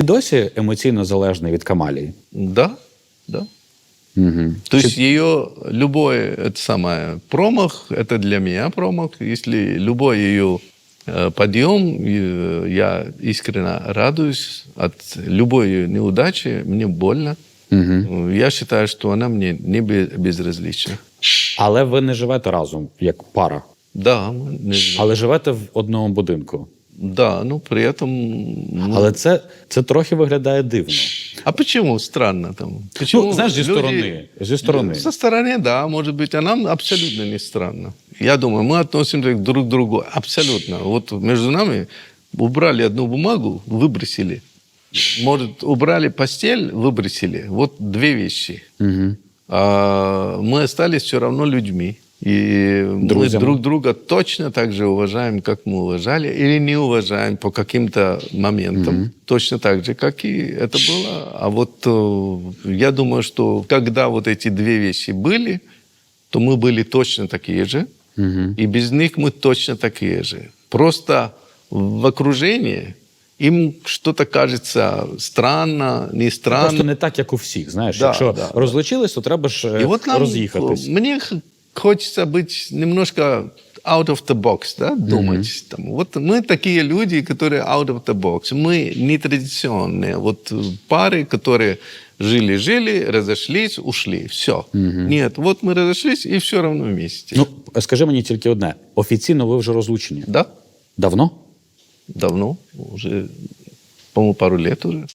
Ти досі емоційно залежний від Камалії. Да, да. Угу. То есть ее любой это самое промах это для меня промах. Если любой ее э, подъем, э, я искренне радуюсь от любой ее неудачи, мне больно. Угу. Я считаю, что она мне не бе- безразлична. Але ви не живете разом як пара, Да, мы не знаем. але живете в одному будинку. да, ну при этом. ну, Але це, це трохи виглядає дивно. А почему странно там? Почему Ну, знаешь, зі люди- стороны, зі стороны. Со стороны, да, может быть, а нам абсолютно не странно. Я думаю, мы относимся друг к другу абсолютно. Вот между нами убрали одну бумагу, выбросили. Может, убрали постель, выбросили. Вот две вещи. Угу. А мы остались все равно людьми. И Друзьями. мы друг друга точно так же уважаем, как мы уважали, или не уважаем по каким-то моментам. Точно так же, как и это было. А вот э, я думаю, что когда вот эти две вещи были, то мы были точно такие же. И без них мы точно такие же. Просто в окружении им что-то кажется странно, не странно. Просто не так, як у всіх. Знаєш, Да, якщо да, розлучились, то треба ж е, И вот нам, роз'їхатись. мне х- хочется быть немножко out of the box, да, думать. Там, вот мы такие люди, которые out of the box. Мы нетрадиционные. Вот э, пары, которые жили-жили, разошлись, ушли. Все. Нет, вот мы разошлись и все равно вместе. Ну, скажи мені тільки одне: офіційно ви вже розлучені. Да, Давно? давно, уже, по-моему, пару лет уже.